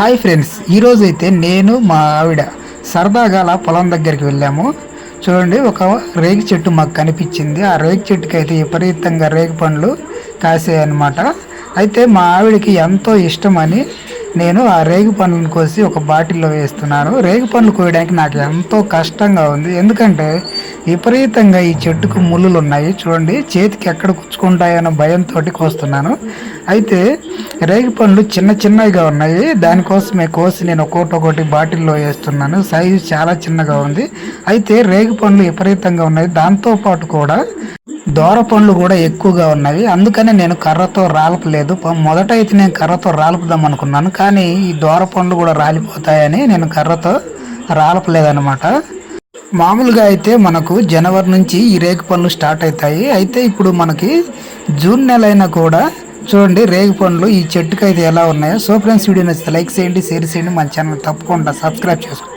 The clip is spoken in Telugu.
హాయ్ ఫ్రెండ్స్ ఈరోజు అయితే నేను మా ఆవిడ సరదాగా అలా పొలం దగ్గరికి వెళ్ళాము. చూడండి ఒక రేగి చెట్టు మాకు కనిపించింది. ఆ రేగి చెట్టుకి అయితే విపరీతంగా రేగి పండ్లు కాసాయన్నమాట. అయితే మా ఆవిడకి ఎంతో ఇష్టమని నేను ఆ రేగి పండ్లను కోసి ఒక బాటిల్లో వేస్తున్నాను. రేగి పండ్లు కోయడానికి నాకు ఎంతో కష్టంగా ఉంది. ఎందుకంటే విపరీతంగా ఈ చెట్టుకు ముళ్ళులు ఉన్నాయి చూడండి చేతికి ఎక్కడ కుచ్చుకుంటాయన్న భయంతో కోస్తున్నాను. అయితే రేగి పండ్లు చిన్న చిన్నవిగా ఉన్నాయి. దానికోసమే కోసి నేను ఒక్కోటి ఒకటి బాటిల్లో వేస్తున్నాను. సైజు చాలా చిన్నగా ఉంది. అయితే రేగి పండ్లు విపరీతంగా ఉన్నాయి. దాంతోపాటు కూడా దోర పండ్లు కూడా ఎక్కువగా ఉన్నవి అందుకనే నేను కర్రతో రాలపలేదు. మొదట అయితే నేను కర్రతో రాలుపుదాం అనుకున్నాను. కానీ ఈ దోర పండ్లు కూడా రాలిపోతాయని నేను కర్రతో రాలపలేదనమాట మామూలుగా అయితే మనకు జనవరి నుంచి ఈ రేగు పండ్లు స్టార్ట్ అవుతాయి. అయితే ఇప్పుడు మనకి జూన్ నెల అయినా కూడా చూడండి రేగు పండ్లు ఈ చెట్టుకి అయితే ఎలా ఉన్నాయో. సో ఫ్రెండ్స్ వీడియో నచ్చితే లైక్ చేయండి షేర్ చేయండి. మన ఛానల్ తప్పకుండా సబ్స్క్రైబ్ చేసుకోండి.